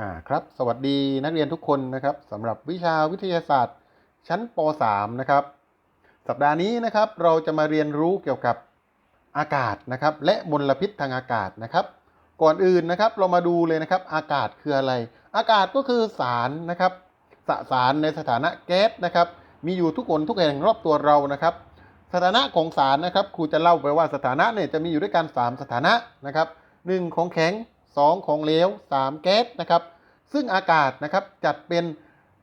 อ่าครับสวัสดีนักเรียนทุกคนนะครับสำหรับวิชาวิทยาศาสตร์ ชั้นป .3 นะครับ สัปดาห์นี้นะครับเราจะมาเรียนรู้เกี่ยวกับอากาศนะครับ และมลพิษทางอากาศนะครับ ก่อนอื่นนะครับเรามาดูเลยนะครับ อากาศคืออะไร อากาศก็คือสารนะครับสสารในสถานะแก๊สนะครับ มีอยู่ทุกคนทุกแห่งรอบตัวเรานะครับ สถานะของสารนะครับครูจะเล่าไปว่าสถานะเนี่ยจะมีอยู่ด้วยกัน 3 สถานะนะครับหนึ่งของแข็ง 2 ของเหลว 3 แก๊สนะครับ ซึ่งอากาศนะครับจัดเป็น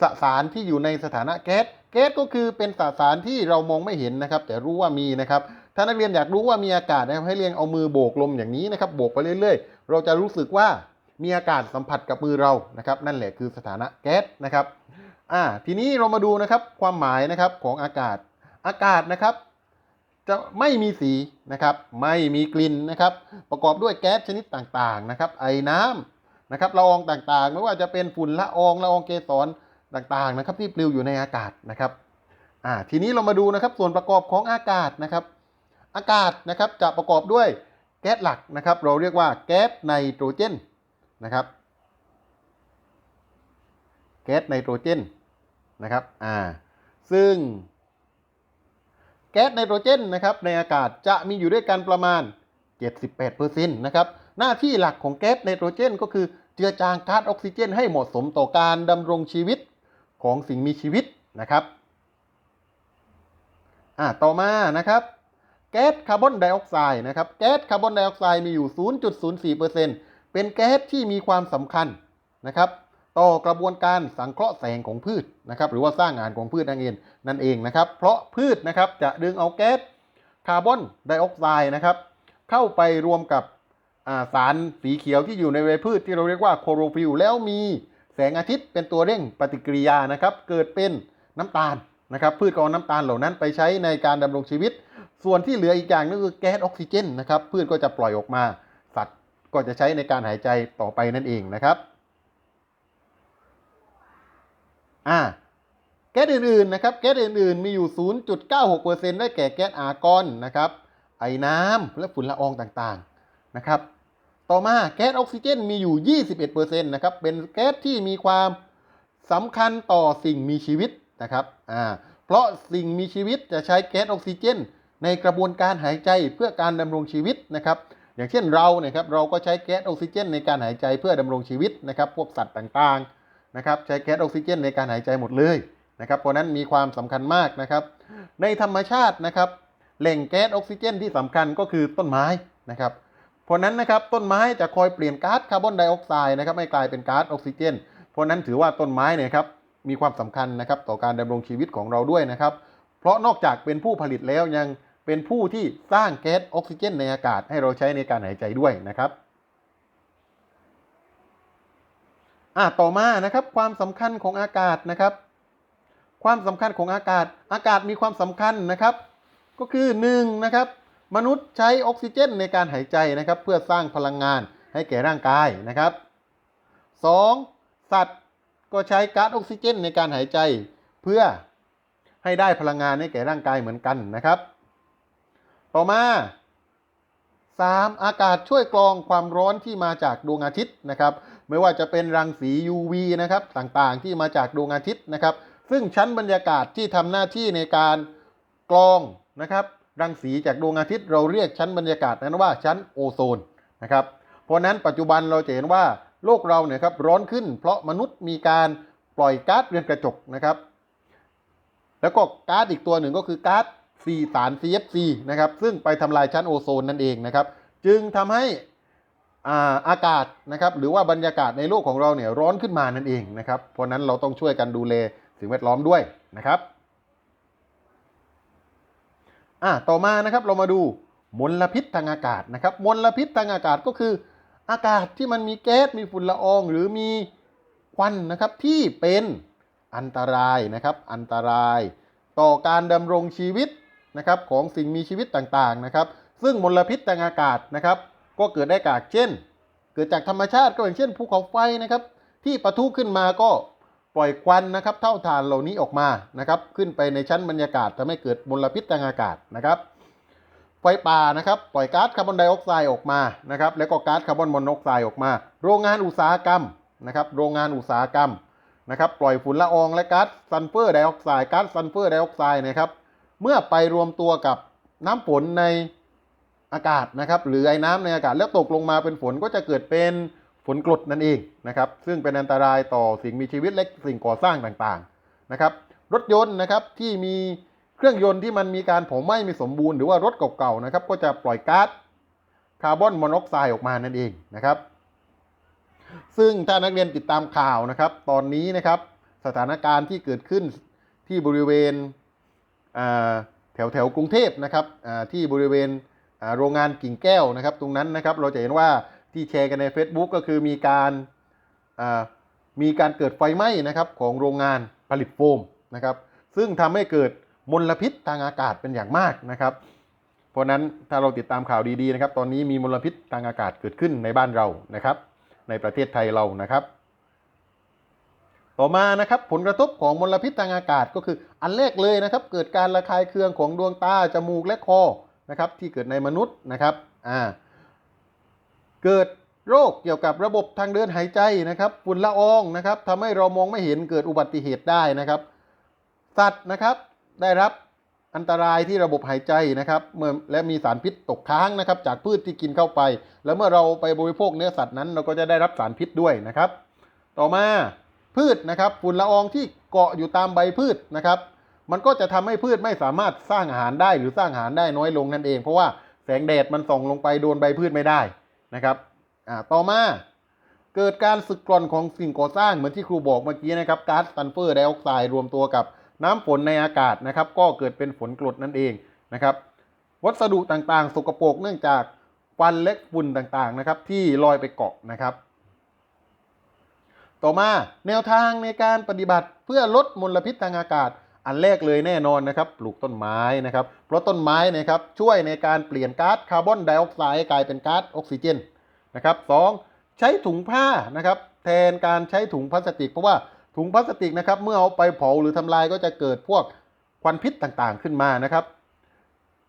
สสารที่อยู่ในสถานะแก๊ส แก๊สก็คือเป็นสสารที่เรามองไม่เห็นนะครับ แต่รู้ว่ามีนะครับ ถ้านักเรียนอยากรู้ว่ามีอากาศนะครับให้เรียนเอามือโบกลมอย่างนี้นะครับ โบกไปเรื่อย ๆ เราจะรู้สึกว่ามีอากาศสัมผัสกับมือเรานะครับ นั่นแหละคือสถานะแก๊สนะครับ อ่า ทีนี้เรามาดูนะครับความหมายนะครับของอากาศ อากาศนะครับ จะไม่มีสีนะครับ ไม่มีกลิ่นนะครับ ประกอบด้วยแก๊สชนิดต่างๆนะครับ ไอน้ำนะครับละอองต่างๆ ไม่ว่าจะเป็นฝุ่นละอองละอองเกสรต่างๆนะครับ ที่ปลิวอยู่ในอากาศนะครับอ่าทีนี้เรามาดูนะครับส่วนประกอบของอากาศนะครับ อากาศนะครับจะประกอบด้วยแก๊สหลักนะครับ เราเรียกว่าแก๊สไนโตรเจนนะครับ แก๊สไนโตรเจนนะครับอ่าซึ่ง แก๊สไนโตรเจนนะครับในอากาศจะมีอยู่ด้วยกันประมาณ 78%นะครับหน้าที่หลักของแก๊สไนโตรเจน ก็คือเจือจางก๊าซออกซิเจน ให้เหมาะสมต่อการดำรงชีวิตของสิ่งมีชีวิตนะครับอ่าต่อมานะครับแก๊สคาร์บอนไดออกไซด์นะครับแก๊สคาร์บอนไดออกไซด์มีอยู่ 0.04%เป็นแก๊สที่มีความสำคัญนะครับ ต่อกระบวนการสังเคราะห์แสงของพืชนะครับหรือว่าสร้างงานของพืชนั่นเองนั่นเองนะครับ เพราะพืชนะครับจะดึงเอาแก๊สคาร์บอนไดออกไซด์นะครับเข้าไปรวมกับาสารสีเขียวที่อยู่ในใบพืชที่เราเรียกว่าโคโรฟิลแล้วมีแสงอาทิตย์เป็นตัวเร่งปฏิกิริยานะครับ เกิดเป็นน้ำตาลนะครับ พืชก็เอาน้ำตาลเหล่านั้นไปใช้ในการดำรงชีวิต ส่วนที่เหลืออีกอย่างนึงคือแก๊สออกซิเจนนะครับ พืชก็จะปล่อยออกมา สัตว์ก็จะใช้ในการหายใจต่อไปนั่นเองนะครับ อ่าแก๊สอื่นๆนะครับแก๊สอื่นๆมีอยู่ 0.96%ได้แก่แก๊สอาร์กอนนะครับไอน้ำและฝุ่นละอองต่างๆนะครับต่อมาแก๊สออกซิเจนมีอยู่ 21%นะครับเป็นแก๊สที่มีความสำคัญต่อสิ่งมีชีวิตนะครับอ่าเพราะสิ่งมีชีวิตจะใช้แก๊สออกซิเจน ในกระบวนการหายใจเพื่อการดำรงชีวิตนะครับอย่างเช่นเราเนี่ยครับเราก็ใช้แก๊สออกซิเจน ในการหายใจเพื่อดำรงชีวิตนะครับพวกสัตว์ต่างๆ นะครับใช้แก๊สออกซิเจนในการหายใจหมดเลยนะครับเพราะนั้นมีความสำคัญมากนะครับ ในธรรมชาตินะครับแหล่งแก๊สออกซิเจนที่สำคัญก็คือต้นไม้นะครับเพราะนั้นนะครับต้นไม้จะคอยเปลี่ยนก๊าซคาร์บอนไดออกไซด์นะครับให้กลายเป็นก๊าซออกซิเจน เพราะนั้นถือว่าต้นไม้เนี่ยครับมีความสำคัญนะครับต่อการดำรงชีวิตของเราด้วยนะครับ เพราะนอกจากเป็นผู้ผลิตแล้วยังเป็นผู้ที่สร้างแก๊สออกซิเจนในอากาศให้เราใช้ในการหายใจด้วยนะครับ อะต่อมานะครับความสำคัญของอากาศนะครับ ความสำคัญของอากาศ อากาศมีความสำคัญนะครับ ก็คือ1นะครับมนุษย์ใช้ออกซิเจนในการหายใจนะครับ เพื่อสร้างพลังงานให้แก่ร่างกายนะครับ 2. สัตว์ก็ใช้ก๊าซออกซิเจนในการหายใจ เพื่อให้ได้พลังงานให้แก่ร่างกายเหมือนกันนะครับ ต่อมา 3. อากาศช่วยกรองความร้อนที่มาจากดวงอาทิตย์นะครับ ไม่ว่าจะเป็นรังสี UV นะครับต่างๆ ที่มาจากดวงอาทิตย์นะครับ ซึ่งชั้นบรรยากาศที่ทำหน้าที่ในการกรองนะครับ รังสีจากดวงอาทิตย์ เราเรียกชั้นบรรยากาศนั้นว่าชั้นโอโซนนะครับ เพราะนั้นปัจจุบันเราจะเห็นว่าโลกเราเนี่ยครับร้อนขึ้น เพราะมนุษย์มีการปล่อยก๊าซเรือนกระจกนะครับ แล้วก็ก๊าซอีกตัวหนึ่งก็คือก๊าซ ซีสาร CFC นะครับซึ่งไปทำลายชั้นโอโซนนั่นเองนะครับจึงทำให้อาอากาศนะครับหรือว่าบรรยากาศในโลกของเราเนี่ยร้อนขึ้นมานั่นเองนะครับเพราะนั้นเราต้องช่วยกันดูแลสิ่งแวดล้อมด้วยนะครับอ่าต่อมานะครับเรามาดูมลพิษทางอากาศนะครับมลพิษทางอากาศก็คือ อากาศที่มันมีแก๊สมีฝุ่นละออง หรือมีควันนะครับที่เป็นอันตรายนะครับอันตราย ต่อการดำรงชีวิต นะครับของสิ่งมีชีวิตต่างๆนะครับ ซึ่งมลพิษทางอากาศนะครับ ก็เกิดได้จากเช่น เกิดจากธรรมชาติก็อย่างเช่นภูเขาไฟนะครับ ที่ปะทุขึ้นมาก็ปล่อยควันนะครับ เท่าฐานเหล่านี้ออกมานะครับ ขึ้นไปในชั้นบรรยากาศทำให้เกิดมลพิษทางอากาศนะครับไฟป่านะครับปล่อยก๊าซคาร์บอนไดออกไซด์ออกมานะครับแล้วก็ก๊าซคาร์บอนมอนอกไซด์ออกมา โรงงานอุตสาหกรรมนะครับโรงงานอุตสาหกรรมนะครับปล่อยฝุ่นละอองและก๊าซซัลเฟอร์ไดออกไซด์ก๊าซซัลเฟอร์ไดออกไซด์นะครับ เมื่อไปรวมตัวกับน้ำฝนในอากาศนะครับ หรือไอ้น้ำในอากาศแล้วตกลงมาเป็นฝนก็จะเกิดเป็นฝนกรดนั่นเองนะครับ ซึ่งเป็นอันตรายต่อสิ่งมีชีวิตและสิ่งก่อสร้างต่างๆนะครับ รถยนต์นะครับที่มีเครื่องยนต์ที่มันมีการเผาไหม้ไม่สมบูรณ์หรือว่ารถเก่าๆนะครับ ก็จะปล่อยก๊าซคาร์บอนมอนอกไซด์ออกมานั่นเองนะครับ ซึ่งถ้านักเรียนติดตามข่าวนะครับ ตอนนี้นะครับ สถานการณ์ที่เกิดขึ้นที่บริเวณ แถวแถวกรุงเทพนะครับที่บริเวณโรงงานกิ่งแก้วนะครับ ตรงนั้นนะครับเราจะเห็นว่าที่แชร์กันใน Facebook ก็คือมีการมีการเกิดไฟไหม้นะครับของโรงงานผลิตโฟมนะครับ ซึ่งทำให้เกิดมลพิษทางอากาศเป็นอย่างมากนะครับ เพราะนั้นถ้าเราติดตามข่าวดีๆนะครับ ตอนนี้มีมลพิษทางอากาศเกิดขึ้นในบ้านเรานะครับ ในประเทศไทยเรานะครับ ต่อมานะครับผลกระทบของมลพิษทางอากาศก็คืออันแรกเลยนะครับ เกิดการระคายเคืองของดวงตา จมูก และคอนะครับที่เกิดในมนุษย์นะครับอ่าเกิดโรคเกี่ยวกับระบบทางเดินหายใจนะครับฝุ่นละอองนะครับทำให้เรามองไม่เห็นเกิดอุบัติเหตุได้นะครับสัตว์นะครับได้รับอันตรายที่ระบบหายใจนะครับเมื่อและมีสารพิษตกค้างนะครับ จากพืชที่กินเข้าไป แล้วเมื่อเราไปบริโภคเนื้อสัตว์นั้น เราก็จะได้รับสารพิษด้วยนะครับ ต่อมา พืชนะครับฝุ่นละอองที่เกาะอยู่ตามใบพืชนะครับ มันก็จะทำให้พืชไม่สามารถสร้างอาหารได้หรือสร้างอาหารได้น้อยลงนั่นเอง เพราะว่าแสงแดดมันส่องลงไปโดนใบพืชไม่ได้นะครับอ่าต่อมาเกิดการสึกกร่อนของสิ่งก่อสร้างเหมือนที่ครูบอกเมื่อกี้นะครับก๊าซซัลเฟอร์ไดออกไซด์รวมตัวกับน้ำฝนในอากาศนะครับ ก็เกิดเป็นฝนกรดนั่นเองนะครับ วัสดุต่างๆ สกปรกเนื่องจากควันและฝุ่นต่างๆนะครับ ที่ลอยไปเกาะนะครับ ต่อมาแนวทางในการปฏิบัติเพื่อลดมลพิษทางอากาศ อันแรกเลยแน่นอนนะครับปลูกต้นไม้นะครับ เพราะต้นไม้นะครับช่วยในการเปลี่ยนก๊าซคาร์บอนไดออกไซด์กลายเป็นก๊าซออกซิเจนนะครับสองใช้ถุงผ้านะครับแทนการใช้ถุงพลาสติก เพราะว่าถุงพลาสติกนะครับเมื่อเอาไปเผาหรือทำลายก็จะเกิดพวกควันพิษต่างๆขึ้นมานะครับ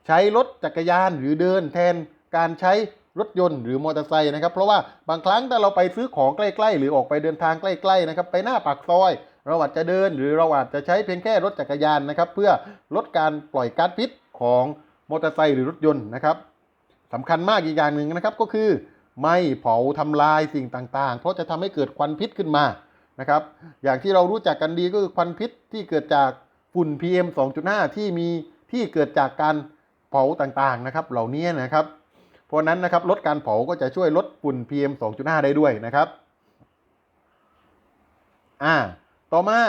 ใช้รถจักรยานหรือเดินแทนการใช้ รถยนต์หรือมอเตอร์ไซค์นะครับ เพราะว่าบางครั้งถ้าเราไปซื้อของใกล้ ๆ หรือออกไปเดินทางใกล้ๆนะครับไปหน้าปากซอย เราอาจจะเดินหรือเราอาจจะใช้เพียงแค่รถจักรยานนะครับ เพื่อลดการปล่อยก๊าซพิษของมอเตอร์ไซค์หรือรถยนต์นะครับสำคัญมากอีกอย่างหนึ่งนะครับก็คือ ไม่เผาทำลายสิ่งต่างๆ เพราะจะทำให้เกิดควันพิษขึ้นมานะครับอย่างที่เรารู้จักกันดีก็คือควันพิษที่เกิดจากฝุ่น PM 2.5 ที่มีที่เกิดจากการเผาต่างๆนะครับ เหล่านี้นะครับ เพราะนั้นนะครับลดการเผาก็จะช่วยลดฝุ่น PM 2.5 ได้ด้วยนะครับอ่าต่อมา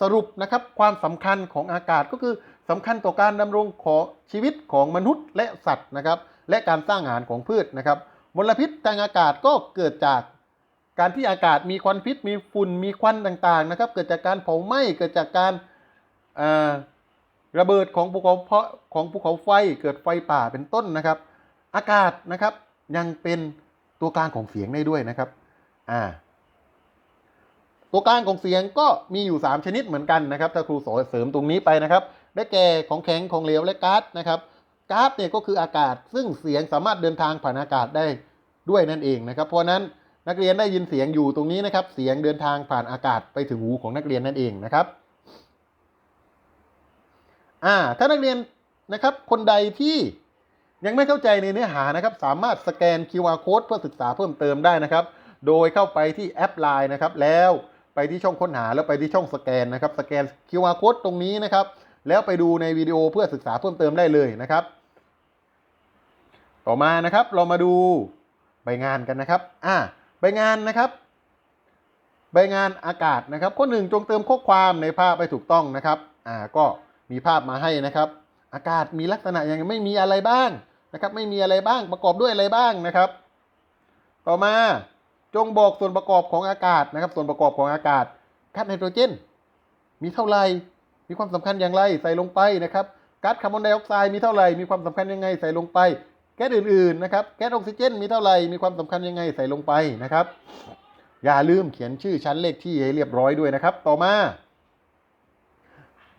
สรุปนะครับความสำคัญของอากาศก็คือสำคัญต่อการดำรงของชีวิตของมนุษย์และสัตว์นะครับและการสร้างอาหารของพืชนะครับมลพิษทางอากาศก็เกิดจากการที่อากาศมีควันพิษ มีฝุ่นมีควันต่างๆนะครับเกิดจากการเผาไหม้เกิดจากการระเบิดของภูเขาเพาะของภูเขาไฟเกิดไฟป่าเป็นต้นนะครับ อากาศนะครับ ยังเป็นตัวกลางของเสียงได้ด้วยนะครับอ่าตัวกลางของเสียงก็มีอยู่ 3 ชนิดเหมือนกันนะครับ ถ้าครูสอนเสริมตรงนี้ไปนะครับ ได้แก่ของแข็งของเหลวและก๊าซนะครับก๊าซเนี่ยก็คืออากาศ ซึ่งเสียงสามารถเดินทางผ่านอากาศได้ด้วยนั่นเองนะครับ เพราะนั้นนักเรียนได้ยินเสียงอยู่ตรงนี้นะครับ เสียงเดินทางผ่านอากาศไปถึงหูของนักเรียนนั่นเองนะครับอ่าถ้านักเรียนนะครับ คนใดที่ ยังไม่เข้าใจในเนื้อหานะครับ สามารถสแกน QR code เพื่อศึกษาเพิ่มเติมได้นะครับ โดยเข้าไปที่แอป Line นะครับ แล้วไปที่ช่องค้นหาแล้วไปที่ช่องสแกนนะครับ สแกน QR code ตรงนี้นะครับ แล้วไปดูในวิดีโอเพื่อศึกษาเพิ่มเติมได้เลยนะครับ ต่อมานะครับ เรามาดูใบงานกันนะครับ อ่า ใบงานนะครับ ใบงานอากาศนะครับ ข้อหนึ่งจงเติมข้อความในภาพไปถูกต้องนะครับ อ่า ก็มีภาพมาให้นะครับ อากาศมีลักษณะอย่างไรไม่มีอะไรบ้างนะครับ ไม่มีอะไรบ้างประกอบด้วยอะไรบ้างนะครับ ต่อมาจงบอกส่วนประกอบของอากาศนะครับ ส่วนประกอบของอากาศก๊าซไนโตรเจน มีเท่าไหร่มีความสำคัญอย่างไรใส่ลงไปนะครับก๊าซคาร์บอนไดออกไซด์มีเท่าไหร่มีความสำคัญยังไงใส่ลงไป แก๊สอื่นๆนะครับแก๊สออกซิเจน มีเท่าไหร่มีความสำคัญยังไงใส่ลงไปนะครับ อย่าลืมเขียนชื่อชั้นเลขที่ให้เรียบร้อยด้วยนะครับ ต่อมา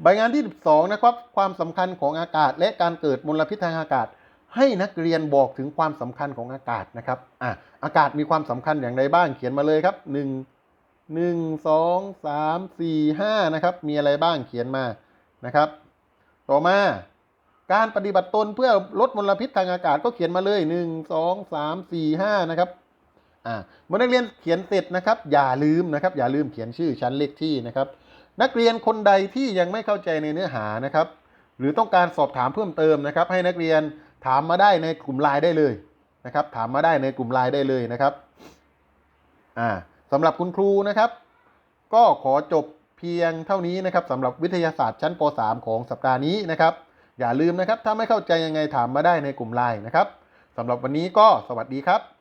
ใบงานที่ 12 นะครับ ความสำคัญของอากาศ และการเกิดมลพิษทางอากาศ ให้นักเรียนบอกถึงความสำคัญของอากาศนะครับอะอากาศมีความสำคัญอย่างไรบ้างเขียนมาเลยครับ1หนึ่งสองสามสี่ห้านะครับมีอะไรบ้างเขียนมานะครับ ต่อมาการปฏิบัติตนเพื่อลดมลพิษทางอากาศก็เขียนมาเลยหนึ่งสองสามสี่ห้านะครับอ่าเมื่อนักเรียนเขียนเสร็จนะครับ อย่าลืมนะครับ อย่าลืมเขียนชื่อชั้นเลขที่นะครับ นักเรียนคนใดที่ยังไม่เข้าใจในเนื้อหานะครับ หรือต้องการสอบถามเพิ่มเติมนะครับ ให้นักเรียนถามมาได้ในกลุ่มไลน์ได้เลยนะครับ ถามมาได้ในกลุ่มไลน์ได้เลยนะครับอ่าสำหรับคุณครูนะครับ ก็ขอจบเพียงเท่านี้นะครับสำหรับวิทยาศาสตร์ชั้นป .3 ของสัปดาห์นี้นะครับ อย่าลืมนะครับ ถ้าไม่เข้าใจยังไงถามมาได้ในกลุ่มไลน์นะครับสำหรับวันนี้ก็สวัสดีครับ